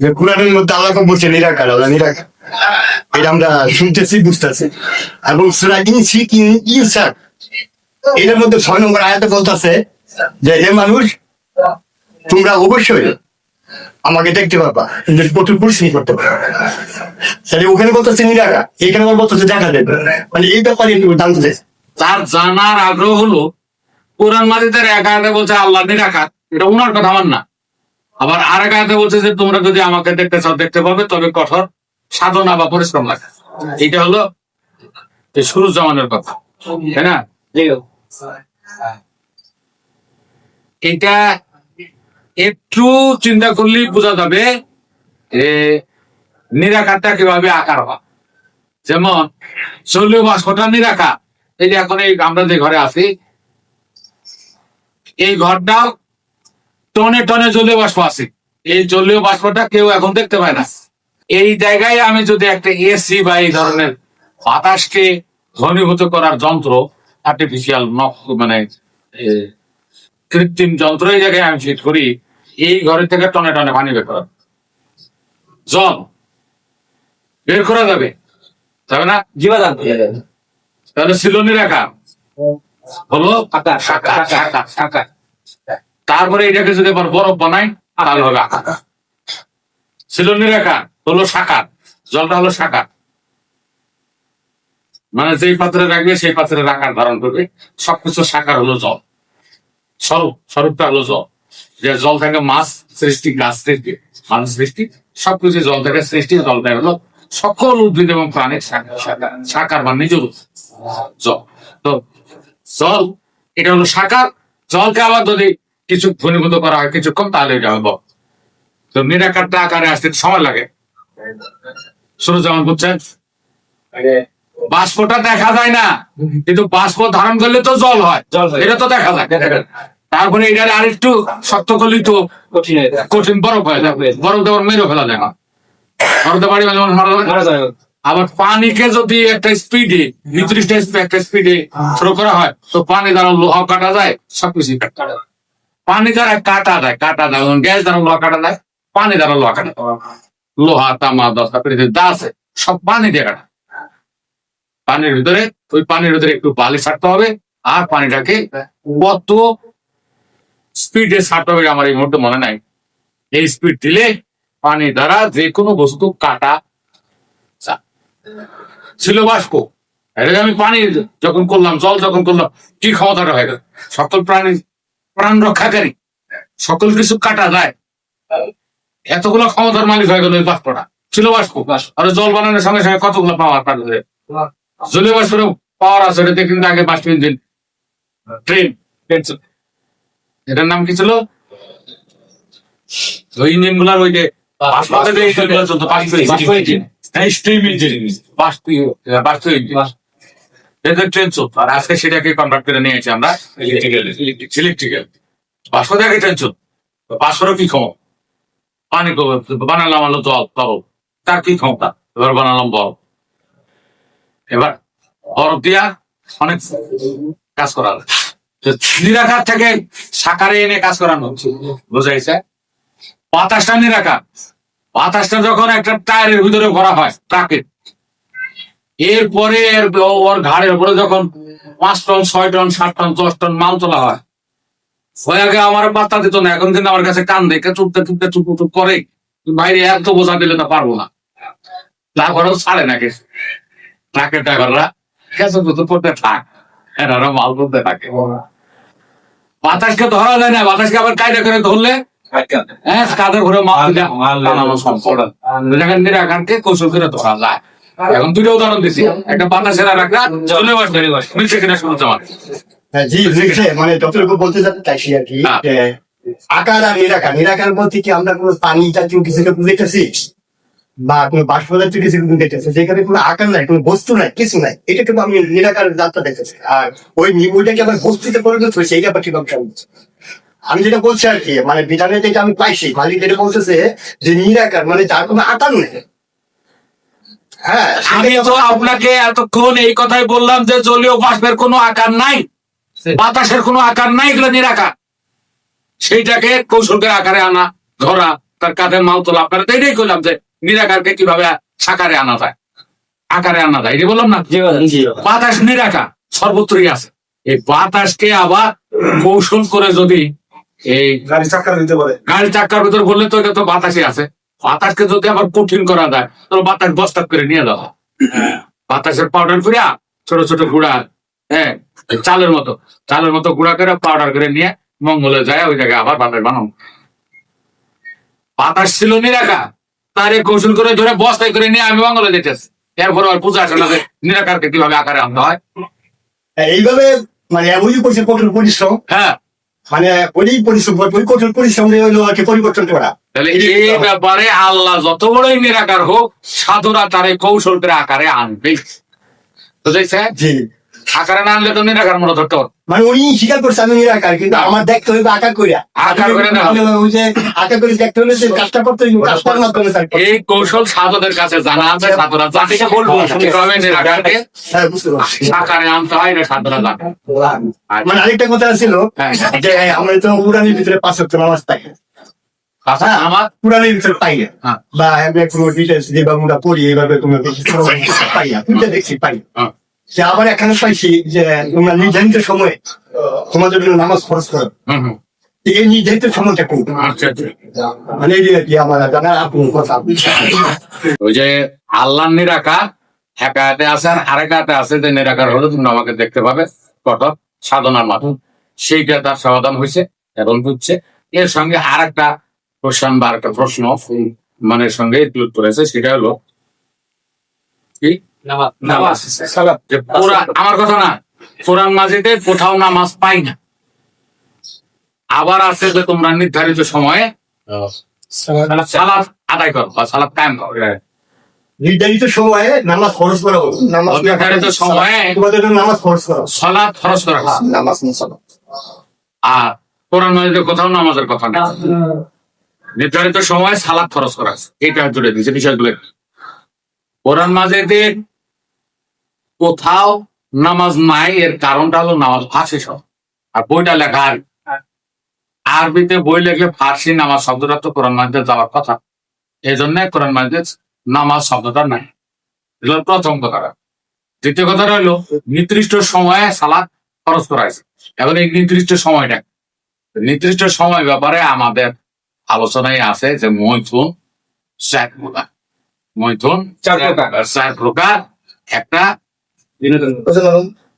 যে কোরআনের মধ্যে আল্লাহ বলছে, নিরাকার, আল্লাহ নিরাকার। এটা আমরা শুনতেছি, বুঝতেছি। এবং সুরা ইনসি ইনসান এটার মধ্যে ছয় নম্বর আয়াতে বলতেছে যে, হে মানুষ, তোমরা অবশ্যই আমাকে দেখতে পারবা কিন্তু প্রচুর পরিশ্রম করতে পারবা তাহলে ওখানে বলতেছে নিরাকার, এখানে আবার বলতেছে দেখা দেবে। মানে এই ব্যাপারে একটু জানতে তার জানার আগ্রহ হলো, কোরআন মাজিদের এক বলছে, আল্লাহ নিরাকার। এটা উনার কথা, আমার না। আবার আর এক আয়াতে বলছে যে তোমরা যদি আমাকে দেখতে চাও দেখতে পাবে তবে কঠোর সাধনা বা পরিশ্রম লাগে এটা হলো জামানের কথা তাই না? এটা একটু চিন্তা করলেই বোঝা যাবে যে নিরাকারটা কীভাবে আকার হয়। যেমন শৈলীয় বাষ্পটা নিরাকার? এই এখন এই আমরা যে ঘরে আছি এই ঘরটা টনে টনে জলীয় বাষ্প আছে। এই জলীয় বাষ্পটা কেউ এখন দেখতে পায় না। এই জায়গায় আমি যদি একটা এসি বা এই ধরনের বাতাসকে ঘনীভূত করার যন্ত্র আর্টিফিশিয়াল মানে কৃত্রিম যন্ত্র এই জায়গায় আমি ফিট করি এই ঘরের থেকে টনে টনে পানি বের করা। জল বের করা যাবে। যাবে না? জীবা জানতে তাহলে ছিল নিরাকার হলো আকার সাকার, সাকার। আকার তারপরে এটাকে যদি আবার বরফ বানাই, তাহলে হবে আকার ছিল নিরাকার, হলো সাকার। জলটা হলো সাকার। মানে যেই পাত্রে রাখবে, সেই পাত্রের আকার ধারণ করবে। সবকিছু সাকার হলো জল। স্বরূপ, স্বরূপটা হলো জল। যে জল থেকে মাছ সৃষ্টি, গাছ সৃষ্টি মানুষ সৃষ্টি, সবকিছু জল থেকে সৃষ্টি জলটা হলো সকল উদ্ভিদ এবং প্রাণীর সাকার বা নিজ জল। তো জল, এটা হলো সাকার। জলকে আবার যদি কিছু ঘনীভূত করা হয় কিছুক্ষণ তাহলে এটা হবে তো নিরাকারটা আকারে আসতে সময় লাগে। শুরু যেমন বুঝছেন? বাষ্পটা দেখা যায় না কিন্তু বাষ্প ধারণ করলে তো জল হয়। এটা তো দেখা যায়। তারপরে এটা আর একটু শক্ত করলেই তো কঠিন হয়ে বরফ হয়ে যায়। বরফ দেওয়ার মেরে ফেলা যায়। না বরফ দেওয়ার মাঝে মারা যায়। আবার পানিকে যদি একটা স্পিডে নির্দিষ্ট একটা স্পিডে থ্রো করা হয় তো পানি দ্বারা লোহা কাটা যায় সবকিছু কাটা যায়। পানি দ্বারা কাটা যায় কাটা যায় গ্যাস দ্বারা লোহা কাটা যায় পানি দ্বারা লোহা কাটা। লোহা, তামা দশটা পৃথিবীতে যা আছে, সব পানি দিয়ে কাটা। পানির ভিতরে, ওই পানির ভিতরে একটু বালি ছাড়তে হবে, আর পানিটাকে কত স্পিডে ছাড়তে হবে আমার এই মুহূর্তে মনে নাই। এই স্পিড দিলে পানি দ্বারা যে কোনো বস্তু কাটা। ছিল বাষ্প। আমি পানি যখন করলাম, জল যখন করলাম, কি ক্ষমতাটা হয়ে গেল? সকল প্রাণী প্রাণ রক্ষাকারী। সকল কিছু কাটা যায়। এতগুলো ক্ষমতার মালিক হয়ে গেল ওই বাষ্পটা ছিল বাষ্প আর জল বানানোর সঙ্গে সঙ্গে কতগুলো পাওয়ার পাঠাবে জলীয় বাষ্পের পাওয়ার আছে এটাতে কিন্তু আগে বাষ্প ইঞ্জিন ট্রেন এটার নাম কি ছিল? ওই ইঞ্জিনগুলার ওই যে ইঞ্জিন বাষ্প ইঞ্জিন বাষ্প বাষ্প ইঞ্জিন ট্রেন আর আজকে সেটাকে করে আমরা ইলেকট্রিক্যাল কি পানি বানালাম আলো কি এবার বানালাম এবার দিয়া অনেক কাজ করা নিরাকার থেকে সাকারে এনে কাজ করানো। বুঝাইছে? বাতাসটা নিরাকার। বাতাসটা যখন একটা টায়ারের ভিতরে ভরা হয় ট্রাকে এরপরে ওর ঘাড়ের উপরে যখন পাঁচ টন ছয় টন সাত টন দশ টন মাল তোলা হয় ওই আগে আমার পাত্তা দিত না এখন কিন্তু আমার কাছে কান দেখে চুপতে চুপতে চুপ চুপ করে বাইরে এত বোঝা দিলে তো পারব না। তারপরেও ছাড়ে না কিছু। ট্রাকের ড্রাইভাররা কেসে তো থাক এনারা মাল তুলতে থাকে। বাতাসকে ধরা যায় না বাতাসকে আবার কায়দা করে ধরলে হ্যাঁ কাদের ঘরে মাল না। দেখেন নিরাকারকে কৌশল করে ধরা যায়। এখন দুটো উদাহরণ দিছি। একটা বাতাসের আর একটা চলে বসে মিলছে কিনা শুনতে আমার। হ্যাঁ, জি বুঝছে মানে যতটুকু বলতে চাইছি আর কি হ্যাঁ। আকার আর নিরাকার নিরাকার বলতে কি আমরা কোনো পানি জাতীয় কিছুকে বুঝেছি বা কোনো বাষ্প জাতীয় কিছু দেখতেছি যেখানে কোনো আকার নাই কোনো বস্তু নাই কিছু নাই। এটা কিন্তু আমি নিরাকার যাত্রা দেখতেছি আর ওই ওইটাকে আবার বস্তুতে পরিণত হয়েছে? এই ব্যাপারটি ভাবছি আমি। আমি যেটা বলছি আর কি মানে বিধানে যেটা আমি পাইছি মালিক যেটা বলতেছে যে নিরাকার মানে যার কোনো আকার নেই। হ্যাঁ আমি তো আপনাকে এতক্ষণ এই কথাই বললাম যে জলীয় বাষ্পের কোনো আকার নাই বাতাসের কোনো আকার নাই এগুলো নিরাকার। সেইটাকে কৌশলকে আকারে আনা ধরা তার কাঁধে মাল তোলা। আপনারা তো এটাই করলাম যে নিরাকারকে কীভাবে সাকারে আনা যায়। আকারে আনা যায় এটা বললাম না? বাতাস নিরাকার সর্বত্রই আছে। এই বাতাসকে আবার কৌশল করে যদি এই গাড়ি চাকা দিতে পারে। গাড়ি চাক্কার ভিতর বললে তো এটা তো বাতাসই আছে। বাতাসকে যদি আবার কঠিন করা যায় তো বাতাস বস্তা করে নিয়ে যাওয়া। বাতাসের পাউডার করে ছোট ছোট গুঁড়া হ্যাঁ চালের মতো চালের মতো গুঁড়া করে পাউডার করে নিয়ে মঙ্গলে যায় ওই জায়গায় আবার বাতাস বানাও। বাতাস ছিল নিরাকা তারে কৌশল করে ধরে বস্তায় করে নিয়ে আমি মঙ্গলে যেতেছি। এরপর আর পূজা আসে না নিরাকারকে কীভাবে আকারে আনতে হয়। এইভাবে মানে ওই করছে কঠোর পরিশ্রম। হ্যাঁ। মানে ওই পরিশ্রম ওই কঠোর পরিশ্রম দিয়ে হলো আর কি পরিবর্তন করা। তাহলে এই ব্যাপারে আল্লাহ যত বড়ই নিরাকার হোক সাধুরা তার এই কৌশল আকারে আনবে। বুঝেছে আকারে না আনলে তো নিরাকার মনে ধরতে মানে উনি স্বীকার করছে আমি নিরাকার কিন্তু আমার দেখতে হইবে আঁকা করিয়া আঁকা করে না। ওই যে আঁকা করে দেখতে হলে যে কাজটা করতে মাধ্যমে তার এই কৌশল সাধুদের কাছে জানা আছে সাধুরা জানে। বলব না, কীভাবে নিরাকারকে হ্যাঁ আকারে আনতে হয় এটা সাধুরা জানে। মানে আরেকটা কথা ছিল হ্যাঁ। যে আমরা তো উড়ানির ভিতরে পাঁচ সপ্তাহ নামাজ না। আচ্ছা, আমার উড়ানির ভিতরে পাই হ্যাঁ। বা কোনো ডিটেলস আমরা পড়ি এইভাবে তোমরা বেশি পাই না দেখছি পাই হ্যাঁ। যে আবার এখানে পাইছি যে তোমরা নির্ধারিত সময়ে তোমাদের জন্য নামাজ খরচ করো। এই নির্ধারিত সময়টা কোন আচ্ছা আচ্ছা। মানে কি আমার জানা আপন কথা। ওই যে আল্লাহ নিরাকার একাতে আছে আর আরেকাতে আছে যে নিরাকার হলো তুমি আমাকে দেখতে পাবে কঠোর সাধনার মাধ্যম। সেইটা তার সমাধান হয়েছে এখন বুঝছে এর সঙ্গে আর একটা কোশ্চেন বা একটা প্রশ্ন মানে সঙ্গে ইনক্লুড করেছে সেটা হলো কি? আমার কথা না কোরআন মাজিদে কোথাও নামাজ পাই না। আবার আছে যে তোমরা নির্ধারিত সময়ে সালাদ আদায় করো বা সালাদ কায়েম করো নির্ধারিত সময়ে নামাজ খরচ করা নামাজ না নির্ধারিত সময়ে তোমাদের নামাজ খরচ করা। সালাদ খরচ করা নামাজ না সালাত। আর কোরআন মাজিদে কোথাও নামাজের কথা নেই নির্ধারিত সময় সালাদ খরচ করা আছে। এটা জুড়ে দিয়েছে বিষয়গুলো কোরআন মাজিদে কোথাও নামাজ নাই এর কারণটা হলো নামাজ ফার্সি সব আর বইটা লেখা আর আরবিতে বই লেখলে ফার্সি নামাজ শব্দটা তো কোরআন মাজিদে যাওয়ার কথা। এই জন্য কোরআন মাজিদে নামাজ শব্দটা নাই। এটা প্রথম কথাটা দ্বিতীয় কথা হলো নির্দিষ্ট সময়ে সালাদ খরচ করা হয়েছে। এখন এই নির্দিষ্ট সময়টা নির্দিষ্ট সময় ব্যাপারে আমাদের আলোচনায় আছে যে মৈথুন চার প্রকার মৈথুন চার প্রকার। চার প্রকার একটা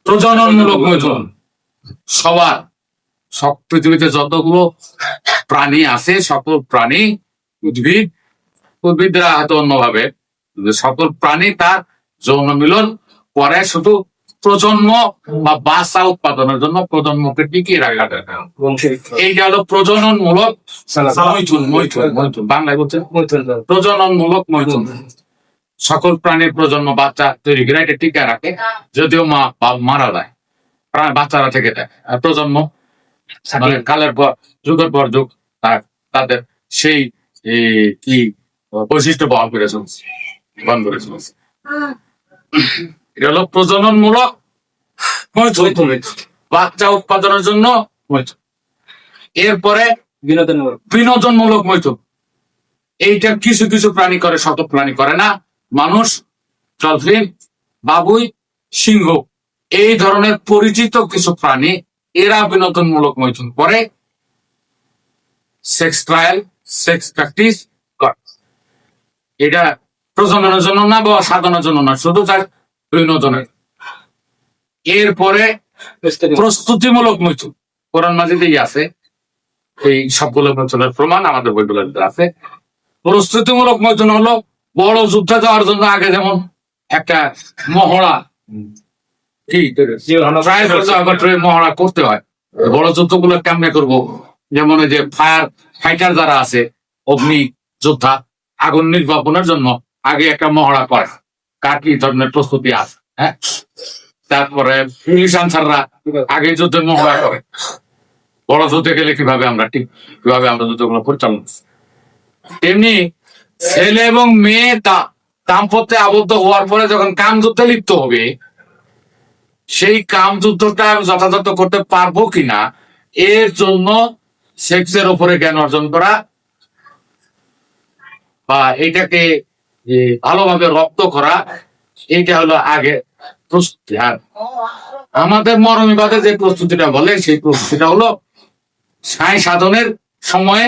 প্রজননমূলক মৈথুন। সবার সব পৃথিবীতে যতগুলো প্রাণী আছে সকল প্রাণী উদ্ভিদ উদ্ভিদরা হয়তো অন্যভাবে সকল প্রাণী তার যৌন মিলন করে শুধু প্রজন্ম বা বাচ্চা উৎপাদনের জন্য প্রজন্মকে টিকিয়ে রাখা দরকার। এইটা হলো প্রজননমূলক মৈথুন মৈথুন মৈথুন বাংলায় বলছে? প্রজননমূলক মৈথুন। সকল প্রাণীর প্রজন্ম বাচ্চা তৈরি করে এটা টিকা রাখে যদিও মা মারা যায়। বাচ্চারা থেকে যায়। আর প্রজন্ম মানে কালের পর যুগের পর যুগ তাদের সেই কি বৈশিষ্ট্য বহন করে চলছে বহন করে চলছে এটা হলো প্রজননমূলক বাচ্চা উৎপাদনের জন্য এরপরে বিনোদনমূলক। মৈথুন। এইটা কিছু কিছু প্রাণী করে শত প্রাণী করে না। মানুষ ডলফিন বাবুই সিংহ এই ধরনের পরিচিত কিছু প্রাণী এরা বিনোদনমূলক মৈথুন করে। সেক্স ট্রায়াল সেক্স প্র্যাকটিস করে এটা প্রজননের জন্য না বা সাধনের জন্য না শুধু তার এরপরে প্রস্তুতিমূলক মৈথুন কোরআন মাজিদেই আছে। এই সবগুলো মৈথুনের প্রমাণ আমাদের বইগুলোর আছে। প্রস্তুতিমূলক মৈথুন হলো বড় যুদ্ধে যাওয়ার জন্য আগে যেমন একটা মহড়া কি? হয় মহড়া করতে হয়। বড় যুদ্ধগুলো কেমনে করব? যেমন ওই যে ফায়ার ফাইটার যারা আছে অগ্নি যোদ্ধা আগুন নির্বাপনের জন্য আগে একটা মহড়া করে। কার কি ধরনের প্রস্তুতি আছে হ্যাঁ? তারপরে পুলিশ আনসাররা আগে যুদ্ধের মহড়া করে। বড় যুদ্ধে গেলে কীভাবে আমরা ঠিক, কীভাবে আমরা যুদ্ধগুলো পরিচালনা তেমনি ছেলে এবং মেয়ে তা দাম্পত্যে আবদ্ধ হওয়ার পরে যখন কাম যুদ্ধে লিপ্ত হবে, সেই কাম যুদ্ধটা যথাযথ করতে পারব কিনা, এর জন্য সেক্সের উপরে জ্ঞান অর্জন করা বা এইটাকে যে ভালোভাবে রপ্ত করা এটা হলো আগে প্রস্তুতি। আর আমাদের মরমিবাদে যে প্রস্তুতিটা বলে, সেই প্রস্তুতিটা হলো সায় সাধনের সময়ে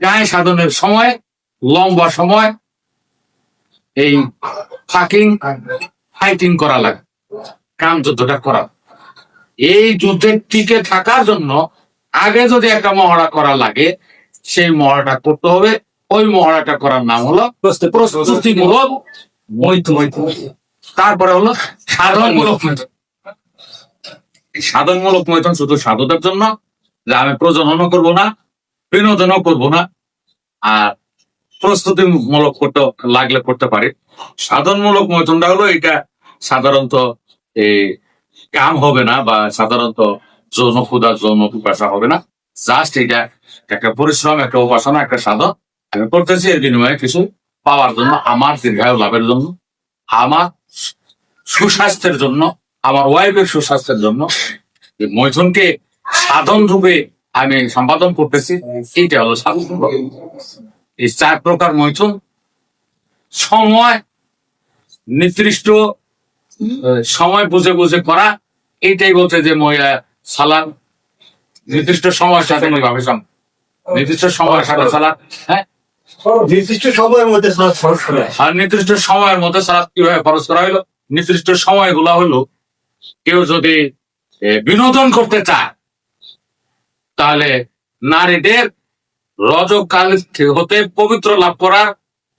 গায়ে সাধনের সময়, লম্বা সময় এই ফাকিং ফাইটিং করা লাগে, কাম যুদ্ধটা করা। এই যুদ্ধে টিকে থাকার জন্য আগে যদি একটা মহড়া করা লাগে, সেই মহড়াটা করতে হবে। ওই মহড়াটা করার নাম হলো প্রস্তুতিমূলক তারপরে হলো সাধনমূলক সাধনমূলক মৈথুন। শুধু সাধুদের জন্য যে আমি প্রজননও করব না বিনোদনও করব না আর প্রস্তুতিমূলক করতে লাগলে করতে পারি। সাধনমূলক মৈথুনটা হলো এটা সাধারণত এই কাম হবে না বা সাধারণত যৌন ক্ষুদা যৌন পিপাসা হবে না। জাস্ট এটা একটা পরিশ্রম একটা উপাসনা একটা সাধন। আমি করতেছি এর বিনিময়ে কিছু পাওয়ার জন্য, আমার দীর্ঘায়ু লাভের জন্য, আমার সুস্বাস্থ্যের জন্য, আমার ওয়াইফের সুস্বাস্থ্যের জন্য মৈথুনকে সাধন রূপে আমি সম্পাদন করতেছি, এইটা হলো সাধন। এই চার প্রকার মৈথুন, সময়, নির্দিষ্ট সময় বুঝে বুঝে করা, এইটাই বলছে যে মহিলা সালাদ, নির্দিষ্ট সময়ের সাথে নির্দিষ্ট সময়ের সাথে সালাদ হ্যাঁ? নির্দিষ্ট সময়ের মধ্যে করা আর নির্দিষ্ট সময়ের মধ্যে সালাদ কীভাবে খরচ করা হলো নির্দিষ্ট সময়গুলা হলো কেউ যদি বিনোদন করতে চায় তাহলে নারীদের রজকাল হতে পবিত্র লাভ করার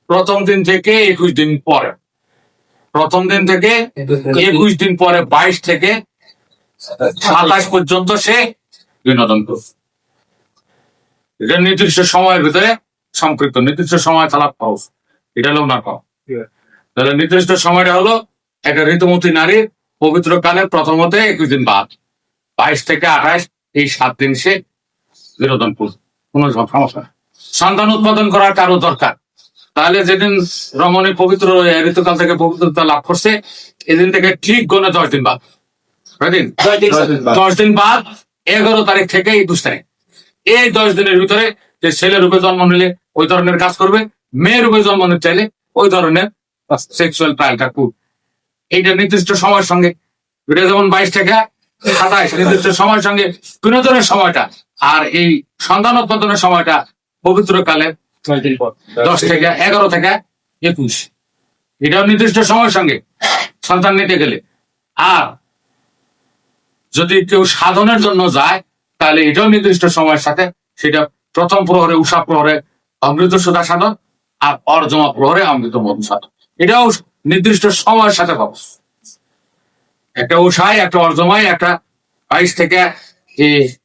প্রথম দিন থেকে একুশ দিন পরে। প্রথম দিন থেকে একুশ দিন পরে বাইশ থেকে সাতাশ পর্যন্ত সে বিনোদন করবে। নির্দিষ্ট সময়ের ভিতরে সম্পৃক্ত। নির্দিষ্ট সময় তালাক পাউস এটা হলো ওনার পাও। তাহলে নির্দিষ্ট সময়টা হলো একটা ঋতুমতী নারীর পবিত্র কালের প্রথমতে একুশ দিন বাদ। বাইশ থেকে আঠাশ এই সাত দিন সে বিনোদন করবে কোনো সমস্যা সন্তান উৎপাদন করার কারও দরকার। তাহলে যেদিন রমণী পবিত্র ঋতুকাল থেকে পবিত্রতা লাভ করছে এদিন থেকে ঠিক গণে দশ দিন বাদ। কয়দিন দশ দিন বাদ এগারো তারিখ থেকে একুশ তারিখ। এই দশ দিনের ভিতরে যে ছেলে রূপে জন্ম নিলে ওই ধরনের কাজ করবে। মেয়ের রূপে জন্ম নিতে চাইলে ওই ধরনের সেক্সুয়াল ট্রায়ালটা করবে। এইটা নির্দিষ্ট সময়ের সঙ্গে। এটা যেমন বাইশ টাকা সাতাইশ নির্দিষ্ট সময়ের সঙ্গে বিনোদনের সময়টা আর এই সন্তান উৎপাদনের সময়টা পবিত্র কালে দশ থেকে এগারো থেকে একুশ। এটাও নির্দিষ্ট সময়ের সঙ্গে সন্তান নিতে গেলে। আর যদি কেউ সাধনের জন্য যায় তাহলে এটাও নির্দিষ্ট সময়ের সাথে সেটা প্রথম প্রহরে উষা প্রহরে অমৃত সুধা সাধন আর অর্জমা প্রহরে অমৃত মধু সাধন। এটাও নির্দিষ্ট সময়ের সাথে পাবো। একটা উষায়, একটা অর্জমায়, একটা বাইশ থেকে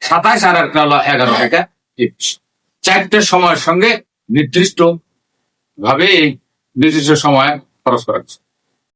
সাতাশ আর একটা হলো এগারো থেকে চারটে সময়ের সঙ্গে নির্দিষ্ট ভাবে এই নির্দিষ্ট সময় খরচ করা হচ্ছে।